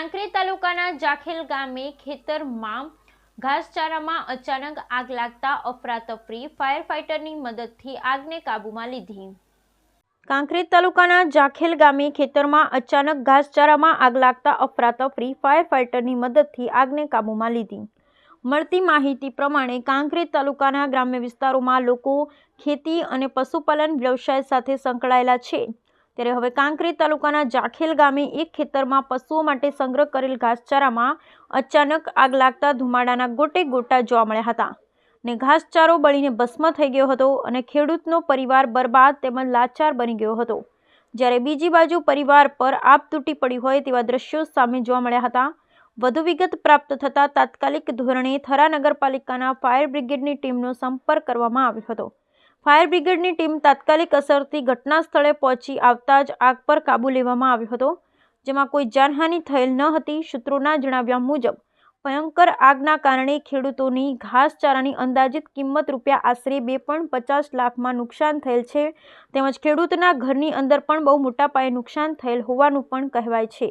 કાંકરેજ તાલુકાના જાખેલ ગામે ખેતરમાં ઘાસચારામાં અચાનક આગ લાગતા અફરાતફરી ફાયર ફાઇટરની મદદથી આગને કાબૂમાં લીધી. કાંકરેજ તાલુકાના જાખેલ ગામે ખેતરમાં અચાનક ઘાસચારામાં આગ લાગતા અફરાતફરી ફાયર ફાઇટરની મદદથી આગને કાબૂમાં લીધી. મળતી માહિતી પ્રમાણે કાંકરેજ તાલુકાના ગ્રામ્ય વિસ્તારોમાં લોકો ખેતી અને પશુપાલન વ્યવસાય સાથે સંકળાયેલા છે. ત્યારે હવે કાંકરી તાલુકાના જાખેલ ગામે એક ખેતરમાં પશુઓ માટે સંગ્રહ કરેલ ઘાસચારામાં અચાનક આગ લાગતા ધુમાડાના ગોટે ગોટા જોવા મળ્યા હતા ને ઘાસચારો બળીને ભસ્મ થઈ ગયો હતો અને ખેડૂતનો પરિવાર બરબાદ તેમજ લાચાર બની ગયો હતો. જ્યારે બીજી બાજુ પરિવાર પર આપ તૂટી પડી હોય તેવા દ્રશ્યો સામે જોવા મળ્યા હતા. વધુ વિગત પ્રાપ્ત થતાં તાત્કાલિક ધોરણે થરા નગરપાલિકાના ફાયર બ્રિગેડની ટીમનો સંપર્ક કરવામાં આવ્યો હતો. ફાયર બ્રિગેડની ટીમ તાત્કાલિક અસરથી ઘટના સ્થળે પહોંચી આવતા જ આગ પર કાબૂ લેવામાં આવ્યો હતો, જેમાં કોઈ જાનહાનિ થયેલ ન હતી, સૂત્રોના જણાવ્યા મુજબ, ભયંકર આગના કારણે ખેડૂતોની ઘાસચારાની અંદાજિત કિંમત રૂપિયા આશરે બે પોઈન્ટ પચાસ લાખમાં નુકસાન થયેલ છે, તેમજ ખેડૂતના ઘરની અંદર પણ બહુ મોટા પાયે નુકસાન થયેલ હોવાનું પણ કહેવાય છે.